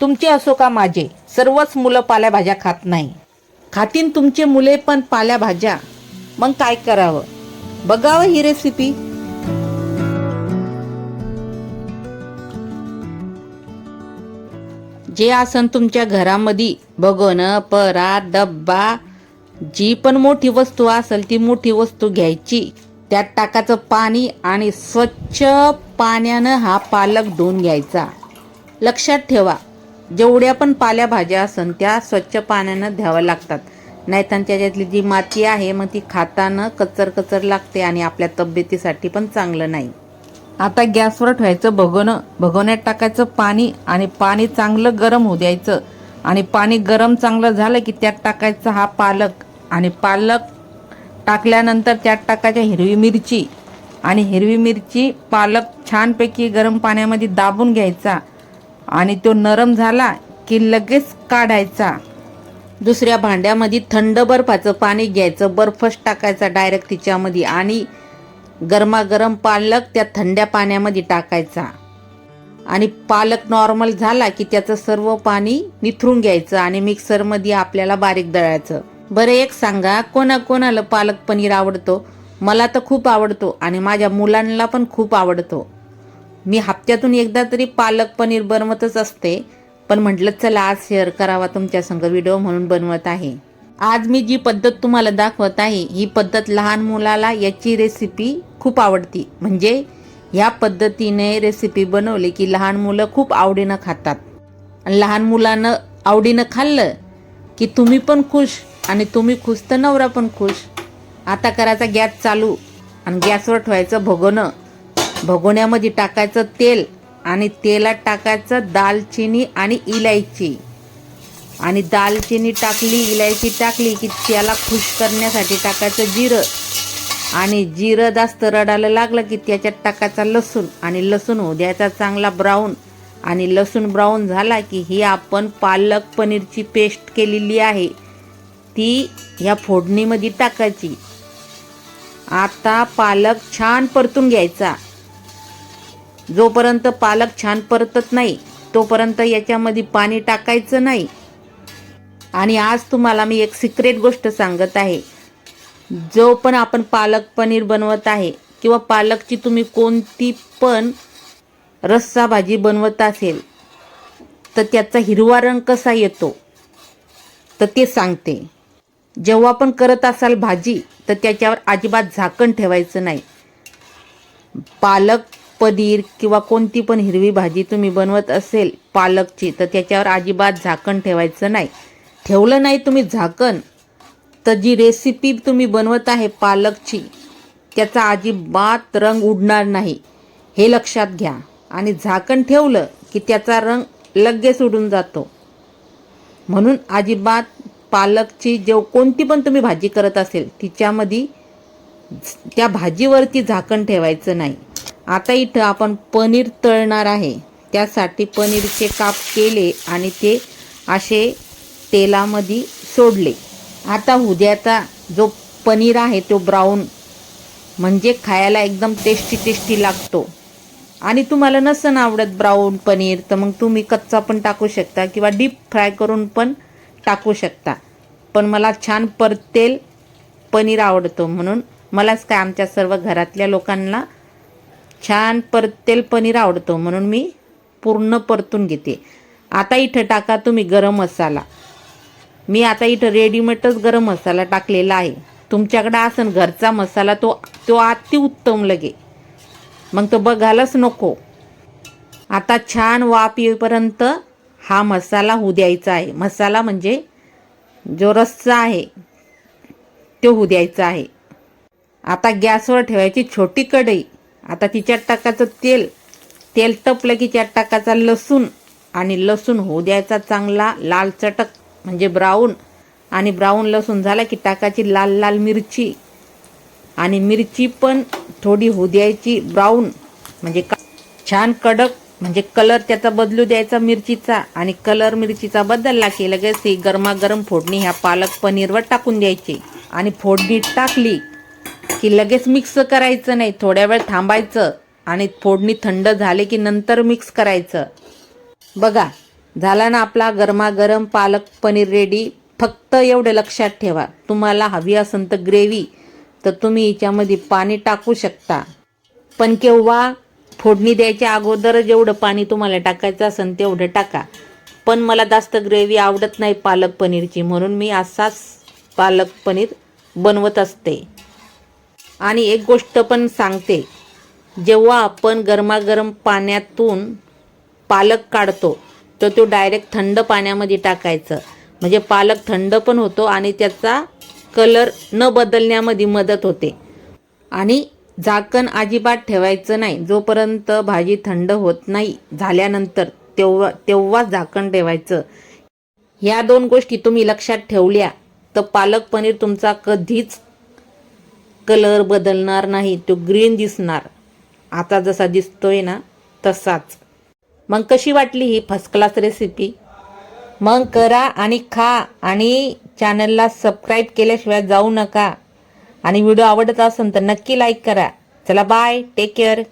तुमचे असो का माझे सर्वच मुलं पाल्याभाज्या खात नाही. खातीन तुमचे मुले पण पाल्याभाज्या. मग काय करावं? बघावं ही रेसिपी जे आसन तुमच्या घरामध्ये बघून परा डब्बा जी पण मोठी वस्तू असेल ती मोठी वस्तू घ्यायची. त्यात टाकायचं पाणी आणि स्वच्छ पाण्यानं हा पालक धुवून घ्यायचा. लक्षात ठेवा जेवढ्या पण पाल्याभाज्या असन त्या स्वच्छ पाण्यानं द्याव्या लागतात. नाहीतर त्याच्यातली जी माती आहे मग ती खाताना कचर कचर लागते आणि आपल्या तब्येतीसाठी पण चांगलं नाही. आता गॅसवर ठेवायचं भगवणं भगवण्यात टाकायचं पाणी आणि पाणी चांगलं गरम होऊ द्यायचं. आणि पाणी गरम चांगलं झालं की त्यात टाकायचं हा पालक आणि पालक टाकल्यानंतर त्यात टाकायच्या हिरवी मिरची. आणि हिरवी मिरची पालक छानपैकी गरम पाण्यामध्ये दाबून घ्यायचा. आणि तो नरम झाला की लगेच काढायचा. दुसऱ्या भांड्यामध्ये थंड बर्फाचं पाणी घ्यायचं बर्फच टाकायचा डायरेक्ट तिच्यामध्ये आणि गरमागरम पालक त्या थंड्या पाण्यामध्ये टाकायचा. आणि पालक नॉर्मल झाला की त्याचं सर्व पाणी निथरून घ्यायचं आणि मिक्सरमध्ये आपल्याला बारीक दळायचं. बरं एक सांगा कोणाकोणाला पालक पनीर आवडतो? मला तर खूप आवडतो आणि माझ्या मुलांना पण खूप आवडतो. मी हप्त्यातून एकदा तरी पालक पनीर बनवतच असते. पण म्हटलं चला आज शेअर करावा तुमच्या संग व्हिडिओ म्हणून बनवत आहे. आज मी जी पद्धत तुम्हाला दाखवत आहे ही पद्धत लहान मुलाला याची रेसिपी खूप आवडती. म्हणजे ह्या पद्धतीने रेसिपी बनवली की लहान मुलं खूप आवडीनं खातात. आणि लहान मुलानं आवडीनं खाल्लं की तुम्ही पण खुश आणि तुम्ही खुश तर नवरा पण खुश. आता करायचा गॅस चालू आणि गॅसवर ठेवायचं भगोनं भगोण्यामध्ये टाकायचं तेल आणि तेलात टाकायचं दालचिनी आणि इलायची. आणि दालचिनी टाकली इलायची टाकली की त्याला खुश करण्यासाठी टाकायचं जिरं. आणि जिरं जास्त रडायला लागलं की त्याच्यात टाकायचा लसूण आणि लसूण होऊ द्यायचा चांगला ब्राऊन आणि लसूण ब्राऊन झाला की ही आपण पालक पनीरची पेस्ट केलेली आहे. ती ह्या फोडणीमध्ये टाकायची. आता पालक छान परतून घ्यायचा. जोपर्यंत पालक छान परतत नाही तोपर्यंत याच्यामध्ये पाणी टाकायचं नाही. आणि आज तुम्हाला मी एक सिक्रेट गोष्ट सांगत आहे. जो पण आपण पालक पनीर बनवत आहे किंवा पालकची तुम्ही कोणती पण रस्सा भाजी बनवत असेल तर त्याचा हिरवा रंग कसा येतो तर ते सांगते. जेव्हा पण करत असाल भाजी तर त्याच्यावर अजिबात झाकण ठेवायचं नाही. पालक पनीर किंवा कोणती पण हिरवी भाजी तुम्ही बनवत असेल पालकची तर त्याच्यावर अजिबात झाकण ठेवायचं नाही. ठेवलं नाही तुम्ही झाकण तर जी रेसिपी तुम्ही बनवत आहे पालकची त्याचा अजिबात रंग उडणार नाही. हे लक्षात घ्या. आणि झाकण ठेवलं की त्याचा रंग लगेच उडून जातो. म्हणून अजिबात पालकची जेव कोणती पण तुम्ही भाजी करत असेल तिच्यामध्ये त्या भाजीवरती झाकण ठेवायचं नाही. आता इथं आपण पनीर तळणार आहे. त्यासाठी पनीरचे काप केले आणि ते असे तेलामध्ये सोडले. आता उद्याचा जो पनीर आहे तो ब्राऊन म्हणजे खायला एकदम टेस्टी टेस्टी लागतो. आणि तुम्हाला नसन आवडत ब्राऊन पनीर तर मग तुम्ही कच्चा पण टाकू शकता किंवा डीप फ्राय करून पण टाकू शकता. पण मला छान परतेल पनीर आवडतो म्हणून. मलाच काय आमच्या सर्व घरातल्या लोकांना छान परतेल पनीर आवडतो म्हणून मी पूर्ण परतून घेते. आता इथं टाका तुम्ही गरम मसाला. मी आता इथं रेडीमेडच गरम मसाला टाकलेला आहे. तुमच्याकडं असन घरचा मसाला तो तो अतिउत्तम लगे. मग तो बघायलाच नको. आता छान वाफ येईपर्यंत हा मसाला होऊ द्यायचा आहे. मसाला म्हणजे जो रस्सा आहे तो होऊ द्यायचा आहे. आता गॅसवर ठेवायची छोटी कढई. आता तिच्यात टाकाचं तेल तेल टपलं की चार टाकाचा लसूण आणि लसूण होऊ द्यायचा चांगला लाल चटक म्हणजे ब्राऊन. आणि ब्राऊन लसूण झाला की टाकायची लाल लाल मिरची. आणि मिरची पण थोडी होऊ द्यायची ब्राऊन म्हणजे छान कडक म्हणजे कलर त्याचा बदलू द्यायचा मिरचीचा. आणि कलर मिरचीचा बदलला की लगेच ती गरमागरम फोडणी ह्या पालक पनीरवर टाकून द्यायची. आणि फोडणी टाकली की लगेच मिक्स करायचं नाही. थोड्या वेळ थांबायचं आणि फोडणी थंड झाले की नंतर मिक्स करायचं. बघा झाला ना आपला गरमागरम पालक पनीर रेडी फक्त एवढं लक्षात ठेवा. तुम्हाला हवी असेल तर ग्रेव्ही तर तुम्ही याच्यामध्ये पाणी टाकू शकता. पण केव्हा फोडणी द्यायच्या अगोदर जेवढं पाणी तुम्हाला टाकायचं असेल तेवढं टाका. पण मला जास्त ग्रेव्ही आवडत नाही पालक पनीरची म्हणून मी असाच पालक पनीर बनवत असते. आणि एक गोष्ट पण सांगते. जेव्हा आपण गरमागरम पाण्यातून पालक काढतो तर तो डायरेक्ट थंड पाण्यामध्ये टाकायचं. म्हणजे पालक थंड पण होतो आणि त्याचा कलर न बदलण्यामध्ये मदत होते. आणि झाकण अजिबात ठेवायचं नाही. जोपर्यंत भाजी थंड होत नाही झाल्यानंतर तेव्हा तेव्हाच झाकण ठेवायचं. ह्या दोन गोष्टी तुम्ही लक्षात ठेवल्या तर पालक पनीर तुमचा कधीच कलर बदलणार नाही तो ग्रीन दिसणार. आता जसा दिसतोय ना तसाच. मग कशी वाटली ही फर्स्ट क्लास रेसिपी मग करा आणि खा आणि चॅनलला सबस्क्राईब केल्याशिवाय जाऊ नका. आणि व्हिडिओ आवडत असेल तर नक्की लाईक करा. चला बाय टेक केअर